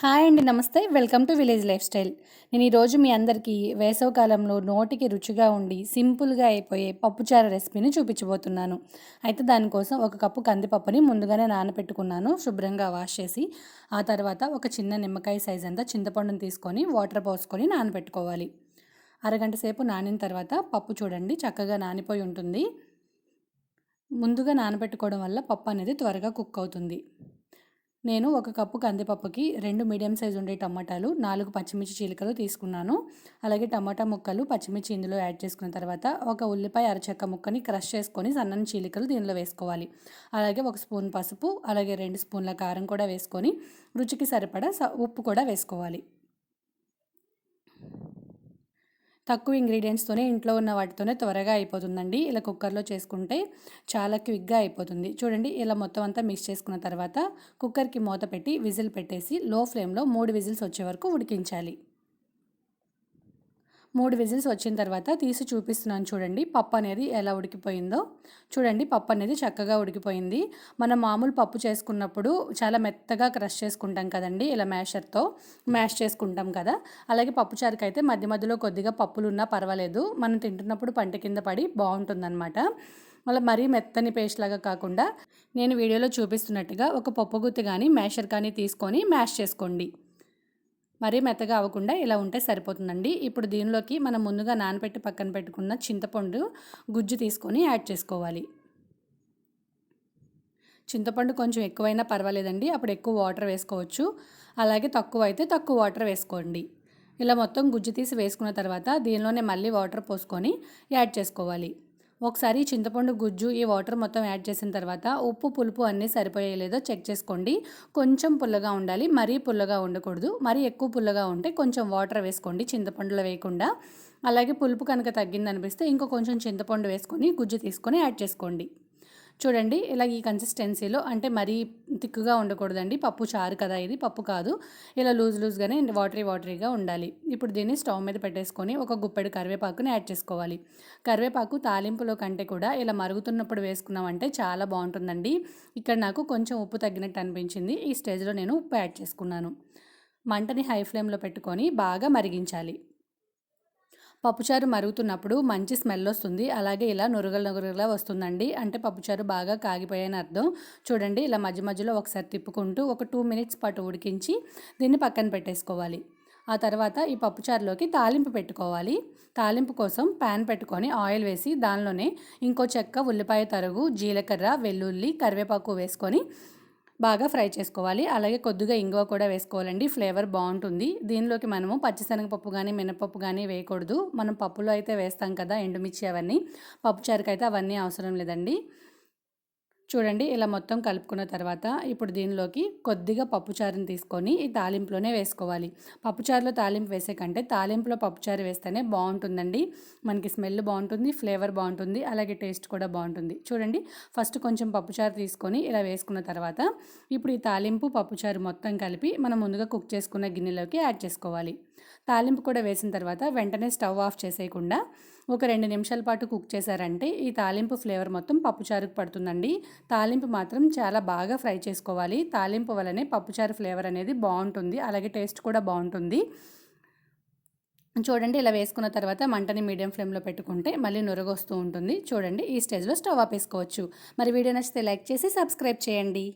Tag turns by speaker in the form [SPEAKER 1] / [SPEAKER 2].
[SPEAKER 1] Hi అండి నమస్తే. Welcome to village lifestyle. నేను ఈరోజు మీ అందరికీ వేసవకాలంలో నోటికి రుచిగా ఉండి సింపుల్గా అయిపోయే పప్పుచార రెసిపీని చూపించబోతున్నాను. అయితే దానికోసం ఒక కప్పు కందిపప్పుని ముందుగానే నానబెట్టుకున్నాను శుభ్రంగా వాష్ చేసి ఆ తర్వాత ఒక చిన్న నిమ్మకాయ సైజ్ అంతా చింతపండుని తీసుకొని వాటర్ పోసుకొని నానబెట్టుకోవాలి. అరగంట సేపు నానిన తర్వాత పప్పు చూడండి చక్కగా నానిపోయి ఉంటుంది. ముందుగా నానబెట్టుకోవడం వల్ల పప్పు అనేది త్వరగా కుక్ అవుతుంది. నేను ఒక కప్పు కందిపప్పుకి రెండు మీడియం సైజ్ ఉండే టమాటాలు నాలుగు పచ్చిమిర్చి చీలికలు తీసుకున్నాను. అలాగే టమాటా ముక్కలు పచ్చిమిర్చి ఇందులో యాడ్ చేసుకున్న తర్వాత ఒక ఉల్లిపాయ అరచెక్క ముక్కని క్రష్ చేసుకొని సన్నని చీలికలు దీనిలో వేసుకోవాలి. అలాగే ఒక స్పూన్ పసుపు అలాగే రెండు స్పూన్ల కారం కూడా వేసుకొని రుచికి సరిపడా ఉప్పు కూడా వేసుకోవాలి. తక్కువ ఇంగ్రీడియంట్స్తోనే ఇంట్లో ఉన్న వాటితోనే త్వరగా అయిపోతుందండి. ఇలా కుక్కర్లో చేసుకుంటే చాలా క్విక్గా అయిపోతుంది. చూడండి ఇలా మొత్తం అంతా మిక్స్ చేసుకున్న తర్వాత కుక్కర్కి మూత పెట్టి విజిల్ పెట్టేసి లో ఫ్లేమ్లో మూడు విజిల్స్ వచ్చే వరకు ఉడికించాలి. మూడు విజిల్స్ వచ్చిన తర్వాత తీసి చూపిస్తున్నాను చూడండి. పప్పు అనేది ఎలా ఉడికిపోయిందో. చూడండి పప్పు అనేది చక్కగా ఉడికిపోయింది. మనం మామూలు పప్పు చేసుకున్నప్పుడు చాలా మెత్తగా క్రష్ చేసుకుంటాం కదండి ఇలా మ్యాషర్తో మ్యాష్ చేసుకుంటాం కదా. అలాగే పప్పు చారుకు అయితే మధ్య మధ్యలో కొద్దిగా పప్పులు ఉన్నా పర్వాలేదు. మనం తింటున్నప్పుడు పంట కింద పడి బాగుంటుందన్నమాట. మళ్ళీ మరీ మెత్తని పేస్ట్ లాగా కాకుండా నేను వీడియోలో చూపిస్తున్నట్టుగా ఒక పప్పు గుత్తి కానీ మ్యాషర్ కానీ తీసుకొని మ్యాష్ చేసుకోండి. మరీ మెత్తగా అవ్వకుండా ఇలా ఉంటే సరిపోతుందండి. ఇప్పుడు దీనిలోకి మనం ముందుగా నానబెట్టి పక్కన పెట్టుకున్న చింతపండు గుజ్జు తీసుకొని యాడ్ చేసుకోవాలి. చింతపండు కొంచెం ఎక్కువైనా పర్వాలేదండి. అప్పుడు ఎక్కువ వాటర్ వేసుకోవచ్చు. అలాగే తక్కువ అయితే తక్కువ వాటర్ వేసుకోండి. ఇలా మొత్తం గుజ్జు తీసి వేసుకున్న తర్వాత దీనిలోనే మళ్ళీ వాటర్ పోసుకొని యాడ్ చేసుకోవాలి. ఒకసారి చింతపండు గుజ్జు ఈ వాటర్ మొత్తం యాడ్ చేసిన తర్వాత ఉప్పు పులుపు అన్నీ సరిపోయే లేదో చెక్ చేసుకోండి. కొంచెం పుల్లగా ఉండాలి మరీ పుల్లగా ఉండకూడదు. మరీ ఎక్కువ పుల్లగా ఉంటే కొంచెం వాటర్ వేసుకోండి చింతపండులో వేయకుండా. అలాగే పులుపు కనుక తగ్గిందనిపిస్తే ఇంకో కొంచెం చింతపండు వేసుకొని గుజ్జు తీసుకొని యాడ్ చేసుకోండి. చూడండి ఇలా ఈ కన్సిస్టెన్సీలో అంటే మరీ థిక్గా ఉండకూడదండి. పప్పు చారు కదా ఇది పప్పు కాదు. ఇలా లూజ్ లూజ్గానే వాటరీ వాటరీగా ఉండాలి. ఇప్పుడు దీన్ని స్టవ్ మీద పెట్టేసుకొని ఒక గుప్పెడు కరివేపాకుని యాడ్ చేసుకోవాలి. కరివేపాకు తాలింపులో కంటే కూడా ఇలా మరుగుతున్నప్పుడు వేసుకున్నామంటే చాలా బాగుంటుందండి. ఇక్కడ నాకు కొంచెం ఉప్పు తగ్గినట్టు అనిపించింది. ఈ స్టేజ్లో నేను ఉప్పు యాడ్ చేసుకున్నాను. మంటని హై ఫ్లేమ్లో పెట్టుకొని బాగా మరిగించాలి. పప్పుచారు మరుగుతున్నప్పుడు మంచి స్మెల్ వస్తుంది. అలాగే ఇలా నురగల నురగలా వస్తుందండి. అంటే పప్పుచారు బాగా కాగిపోయాయని అర్థం. చూడండి ఇలా మధ్య మధ్యలో ఒకసారి తిప్పుకుంటూ ఒక టూ మినిట్స్ పాటు ఉడికించి దీన్ని పక్కన పెట్టేసుకోవాలి. ఆ తర్వాత ఈ పప్పుచారులోకి తాలింపు పెట్టుకోవాలి. తాలింపు కోసం ప్యాన్ పెట్టుకొని ఆయిల్ వేసి దానిలోనే ఇంకో చెక్క ఉల్లిపాయ తరుగు జీలకర్ర వెల్లుల్లి కరివేపాకు వేసుకొని బాగా ఫ్రై చేసుకోవాలి. అలాగే కొద్దిగా ఇంగువ కూడా వేసుకోవాలండి. ఫ్లేవర్ బాగుంటుంది. దీనిలోకి మనము పచ్చిశనగపప్పు కానీ మినపప్పు కానీ వేయకూడదు. మనం పప్పులో అయితే వేస్తాం కదా ఎండుమిర్చి అవన్నీ. పప్పుచారుకు అయితే అవన్నీ అవసరం లేదండి. చూడండి ఇలా మొత్తం కలుపుకున్న తర్వాత ఇప్పుడు దీనిలోకి కొద్దిగా పప్పుచారుని తీసుకొని ఈ తాలింపులోనే వేసుకోవాలి. పప్పుచారులో తాలింపు వేసే కంటే తాలింపులో పప్పుచారు వేస్తేనే బాగుంటుందండి. మనకి స్మెల్ బాగుంటుంది ఫ్లేవర్ బాగుంటుంది అలాగే టేస్ట్ కూడా బాగుంటుంది. చూడండి ఫస్ట్ కొంచెం పప్పుచారు తీసుకొని ఇలా వేసుకున్న తర్వాత ఇప్పుడు ఈ తాలింపు పప్పుచారు మొత్తం కలిపి మనం ముందుగా కుక్ చేసుకున్న గిన్నెలోకి యాడ్ చేసుకోవాలి. తాలింపు కూడా వేసిన తర్వాత వెంటనే స్టవ్ ఆఫ్ చేసేయకుండా ఒక రెండు నిమిషాల పాటు కుక్ చేశారంటే ఈ తాలింపు ఫ్లేవర్ మొత్తం పప్పుచారుకు పడుతుందండి. తాలింపు మాత్రం చాలా బాగా ఫ్రై చేసుకోవాలి. తాలింపు వలనే పప్పుచారు ఫ్లేవర్ అనేది బాగుంటుంది. అలాగే టేస్ట్ కూడా బాగుంటుంది. చూడండి ఇలా వేసుకున్న తర్వాత మంటని మీడియం ఫ్లేమ్లో పెట్టుకుంటే మళ్ళీ నురగొస్తూ ఉంటుంది. చూడండి ఈ స్టేజ్లో స్టవ్ ఆపేసుకోవచ్చు. మరి వీడియో నచ్చితే లైక్ చేసి సబ్స్క్రైబ్ చేయండి.